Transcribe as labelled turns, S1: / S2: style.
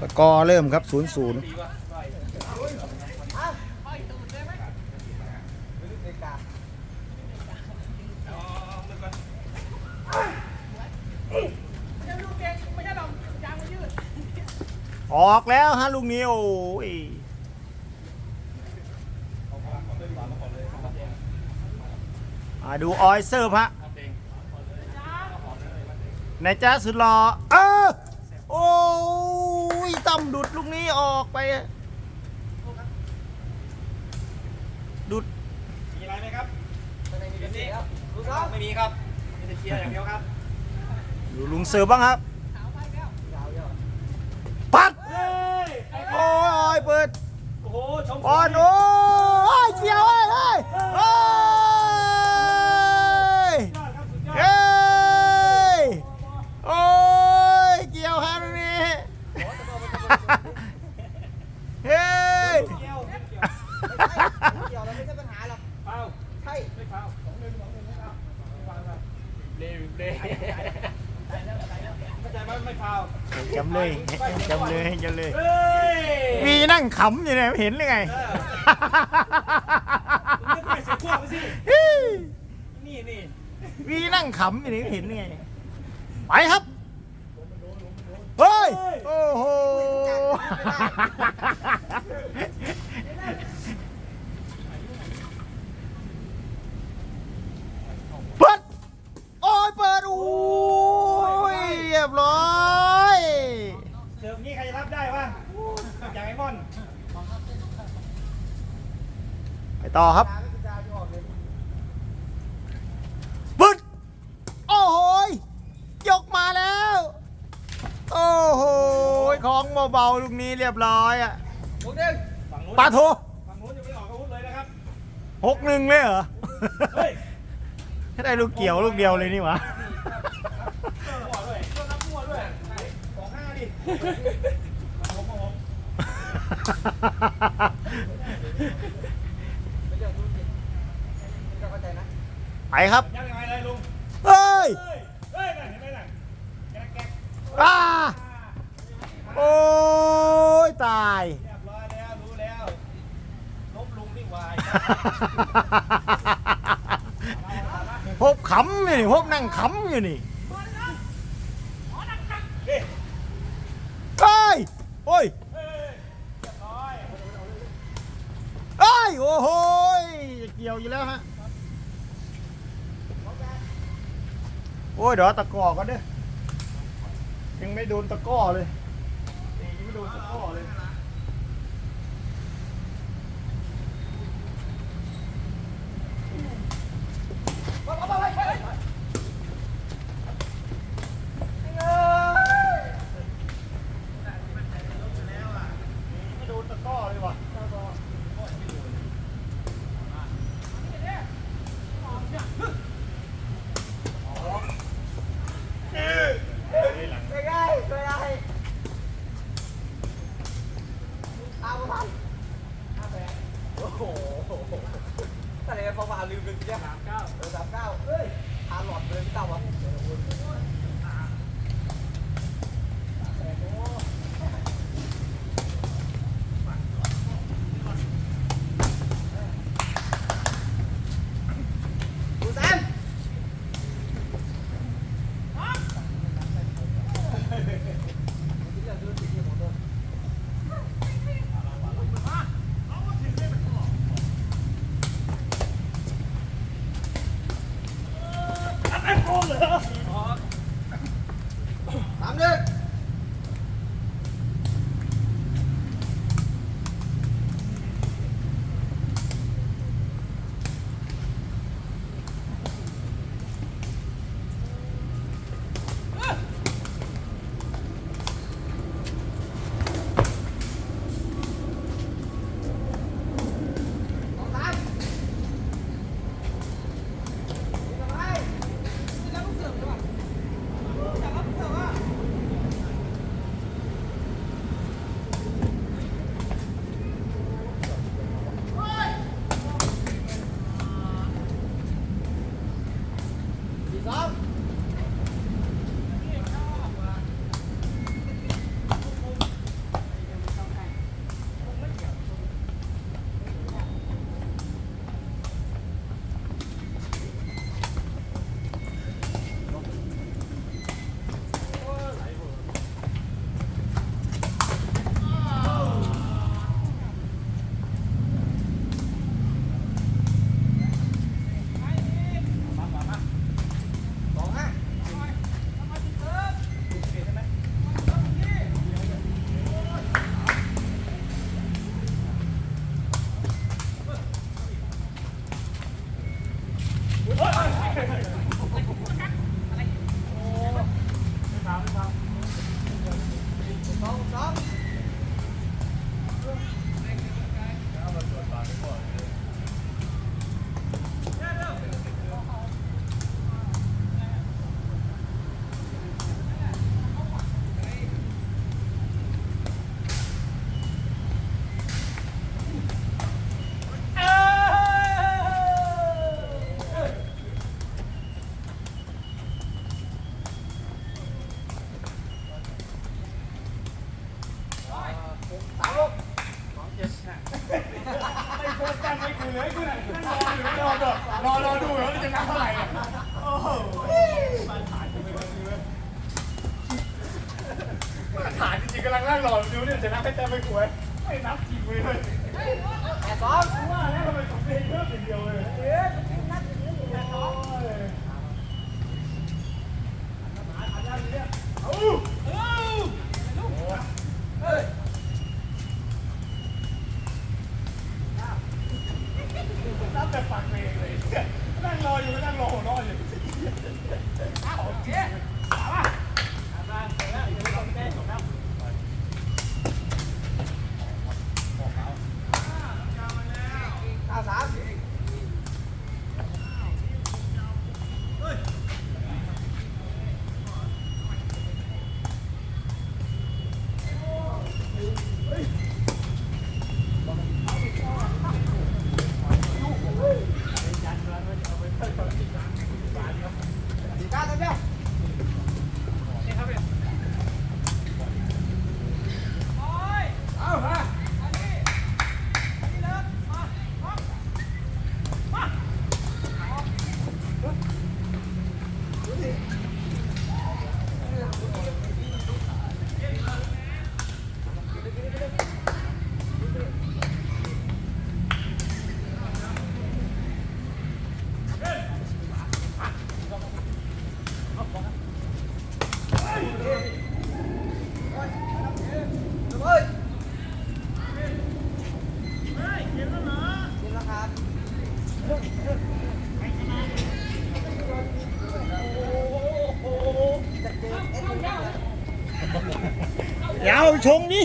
S1: สกอร์เริ่มครับศูนย์ศูนย์ออกแล้วฮะลูกนี้โอ้ยดูออยเซิร์ฟฮะนายจ้าสุดหล่อเยต่ำดุดลูกนี้ออกไปอะดุด
S2: มีอะไรไหมครับไม่มีไม่มีครับมีแต่เคลียร์อย่างเดียวครับ
S1: ดูลุงเสิร์ฟบ้างครับ ปัด
S2: เฮ้ย
S1: โอ้ยเปิด
S2: โอ้โหชม
S1: บอลโอ้ยเจียวเอ้ยเฮ้ยเฮ้ย
S2: ยอดครับสุดยอด
S1: เฮ้ย โอ้ย เกี่ยวฮะตรงนี้ เฮ้ย
S2: เกี่ยว
S3: เกี่ยวเราไม่ใช่ปัญหาหรอก
S2: เปล่า
S3: ใช่
S2: ไม่เปล่าสองหนึ่งสองหนึ่งไม่เปล่าไม่เปล่าไม่เปล่าเร็วเร็วเข้าใจไหมไม่เปล่า
S1: จำเลยจำเลยจำเลย
S2: เฮ้ย
S1: มีนั่งขำอยู่เนี่ยเห็นหรือไง
S2: มึงไม่เสียพวกไปสินี่นี่
S1: มีนั่งขำอยู่นี่เห็นหรือไง ไปครับ เฮ้ย โอ้โห เปิด โอ้ย เปิด โอ้ยเรียบร้อย
S2: เสิร์ฟนี้ใครจะรับได้วะอย่างไอ้ม่อน
S1: ไป ต่อครับปึ๊ดโอ้โหยยกมาแล้ว โอ้โหยของเบาๆลูกนี้เรียบร้อยอะ
S3: ลูกหนึ่ง
S2: ฝั่งนู้น
S1: ปาโท
S2: ฝั่งนู้นยังไม่ออกอาวุธเลยนะครับ
S1: หกหนึ่งเลยเหรอ
S2: เฮ้ย
S1: ถ้าได้ลูกเกี่ยวลูกเดียวเลยนี่หวะ
S2: มั่วด้วยก็รับมั่วด้วยสองห้าดิผมผม
S3: ไม่เรื่องธุรกิจไม่ต้องเข้าใจนะ
S1: ไปครับ
S2: ยังไงเลยลุง
S1: เฮ้ย
S2: เฮ้ยเฮ้ยนั่นเห็นไหมนั่นแก๊กแก๊ก
S1: อ้าโอ้ยตาย
S2: เรียบร้อยแล้วรู้แล้วลบลุงนี่วาย
S1: พบขำอยู่นี่พบนั่งขำอยู่นี่
S2: เฮ้ย
S1: เฮ้ยโอ้ย
S2: เฮ้ยเรียบร้อย
S1: เอ้ย โอ้โหยจะเกี่ยว อยู่แล้วฮะโอ้ยเดี๋ยวตะกอก็เด้ยังไม่โดนตะก้อเลยยังไม่โดนตะก้อเลย ไม่โดนตะกร้อเลยว่ะ
S3: ไม่ได้ไม่ได้ตามมาทันห้าแปดโอ้โหแต่ ลืมหนึ่งเนี่ยสามเก้าเออสามเก้าเฮ้ยทาหลอดเลยพี่เต้าวะ
S2: Hold up.
S3: สอง
S2: เลยกูน่ะนั่งรออยู่รอรอรอดูแล้วจะนับเท่าไหร่อะโอ้โหมาถ่ายจะไม่ได้เลยมาถ่ายจริงๆกำลังนั่งรอดูเนี่ยจะนับให้แต้มไม่คุยไม่นับจริงเลย
S3: แปดสอง
S2: ว่าแล้วทำไมผมเพลงเพิ่มอย่างเดียวเลย
S3: เอ๊ะนัดอย่างนี้อยู่แปดสอง
S2: เอานับแต่ปากเพลงเลยนั่งรออยู่ก็นั่งรอหัวเรออยู่เอาเจ๊มามามาแล้วอย่าไปต้องแก้จบแล้ว
S3: เก้าสาม สี่เก้าเต็มเดียว
S2: เอามา
S3: เฮ้ยกินแล้วครับจะเจอเอ็ด
S1: ยาว ชง
S3: นี่